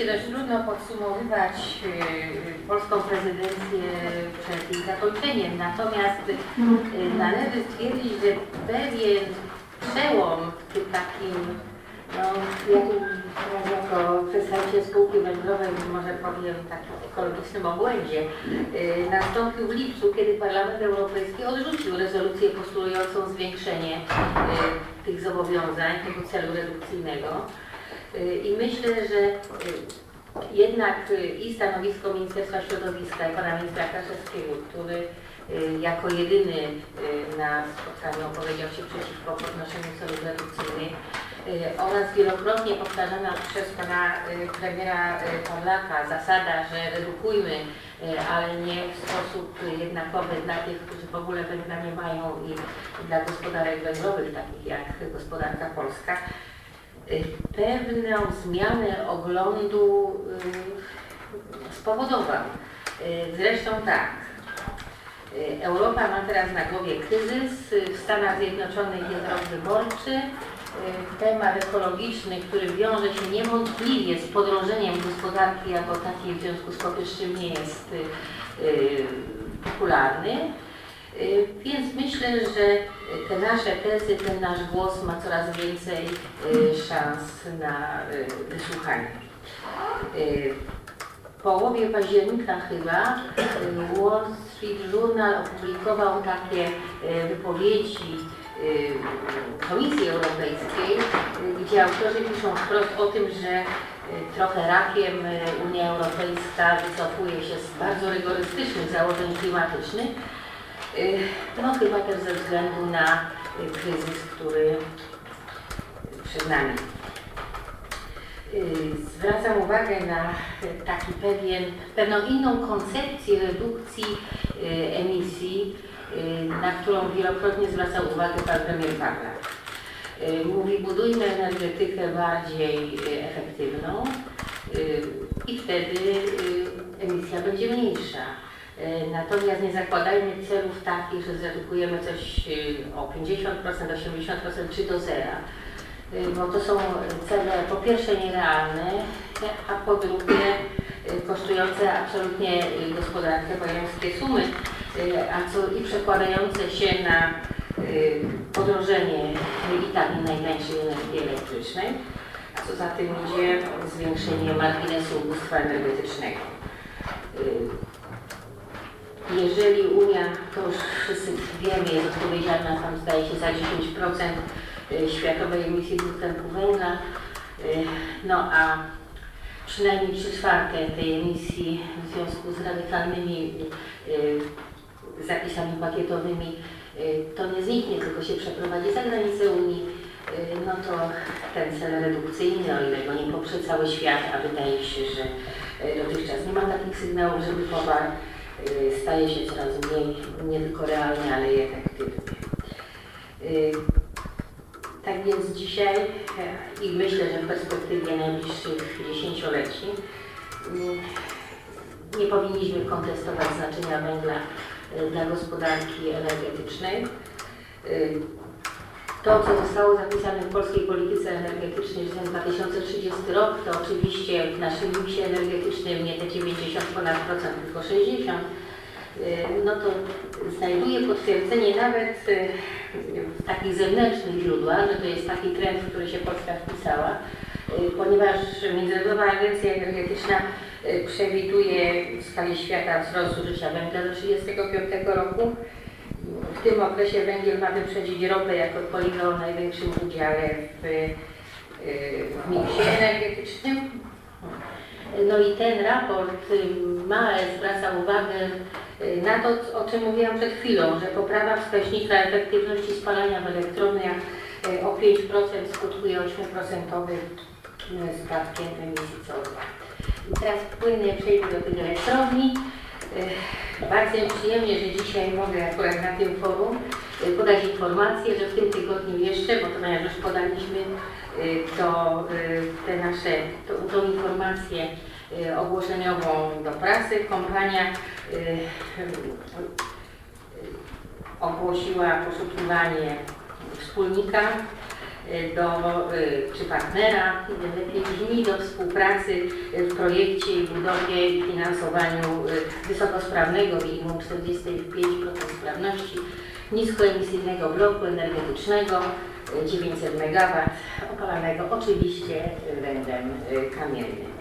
Rzeczywiście dość trudno podsumowywać y, polską prezydencję przed jej zakończeniem, natomiast y, należy stwierdzić, że pewien przełom w tym takim, no, jako przedstawiciel spółki węglowej może powiem takim ekologicznym obłędzie, y, nastąpił w lipcu, kiedy Parlament Europejski odrzucił rezolucję postulującą zwiększenie tych zobowiązań, tego celu redukcyjnego. Y, I myślę, że y, jednak y, i stanowisko Ministerstwa Środowiska i pana ministra Kraszewskiego, który jako jedyny na spotkaniu opowiedział się przeciwko podnoszeniu celów redukcyjnych oraz wielokrotnie powtarzana przez pana premiera Pawlaka zasada, że redukujmy, ale nie w sposób jednakowy dla tych, którzy w ogóle węgla nie mają i dla gospodarek węglowych, takich jak gospodarka polska, pewną zmianę oglądu y, spowodował. Y, Zresztą tak, y, Europa ma teraz na głowie kryzys, y, w Stanach Zjednoczonych jest rok wyborczy, y, temat ekologiczny, który wiąże się niewątpliwie z podrożeniem gospodarki jako takiej, w związku z powyższym nie jest y, y, popularny. Y, Więc myślę, że te nasze tezy, ten nasz głos ma coraz więcej y, szans na y, wysłuchanie. W połowie października chyba Wall Street Journal opublikował takie wypowiedzi Komisji Europejskiej, gdzie autorzy piszą wprost o tym, że trochę rakiem Unia Europejska wycofuje się z bardzo rygorystycznych założeń klimatycznych, No chyba też ze względu na y, kryzys, który przed nami. Y, Zwracam uwagę na taki pewien, pewną inną koncepcję redukcji emisji, na którą wielokrotnie zwracał uwagę pan premier Pawlak. Mówi, budujmy energetykę bardziej efektywną i wtedy emisja będzie mniejsza. Y, Natomiast nie zakładajmy celów takich, że zredukujemy coś y, o 50%, 80% czy do zera, Y, bo to są cele po pierwsze nierealne, a po drugie kosztujące absolutnie gospodarkę wojewódzkie sumy, a co i przekładające się na podrożenie i tak nie najtańszej energii elektrycznej, a co za tym idzie zwiększenie marginesu ubóstwa energetycznego. Jeżeli Unia, to już wszyscy wiemy, jest odpowiedzialna tam zdaje się za 10% y, światowej emisji dwutlenku węgla, y, no a przynajmniej 3 czwarte tej emisji w związku z radykalnymi y, zapisami pakietowymi to nie zniknie, tylko się przeprowadzi za granicę Unii, no to ten cel redukcyjny, o ile go nie poprze cały świat, a wydaje się, że dotychczas nie ma takich sygnałów, żeby powar y, staje się coraz mniej, nie tylko realnie, ale i efektywnie. Y, Tak więc dzisiaj i myślę, że w perspektywie najbliższych dziesięcioleci mm, nie powinniśmy kontestować znaczenia węgla y, dla gospodarki energetycznej. To, co zostało zapisane w polskiej polityce energetycznej, że ten 2030 rok, to oczywiście w naszym miksie energetycznym nie te 90 ponad procent, tylko 60, y, no to znajduje potwierdzenie nawet y, w takich zewnętrznych źródłach, że to jest taki trend, w który się Polska wpisała, y, ponieważ Międzynarodowa Agencja Energetyczna przewiduje w skali świata wzrost zużycia węgla do 1935 roku. W tym okresie węgiel ma wyprzedzić ropę jako paliwo o największym udziale w, y, w miksie energetycznym. No i ten raport y, ma zwraca uwagę y, na to, o czym mówiłam przed chwilą, że poprawa wskaźnika efektywności spalania w elektrowniach o 5% skutkuje 8% spadkiem emisji CO2. I teraz płynnie przejdę do tych elektrowni. Y, Bardzo mi przyjemnie, że dzisiaj mogę akurat na tym forum y, podać informację, że w tym tygodniu jeszcze, bo to już podaliśmy y, to, te nasze, to, tą informację ogłoszeniową do prasy, kompania ogłosiła poszukiwanie wspólnika do, y, czy partnera, lepiej brzmi, do współpracy y, w projekcie i budowie i finansowaniu wysokosprawnego minimum 45% sprawności niskoemisyjnego bloku energetycznego y, 900 MW opalanego oczywiście węglem kamiennym.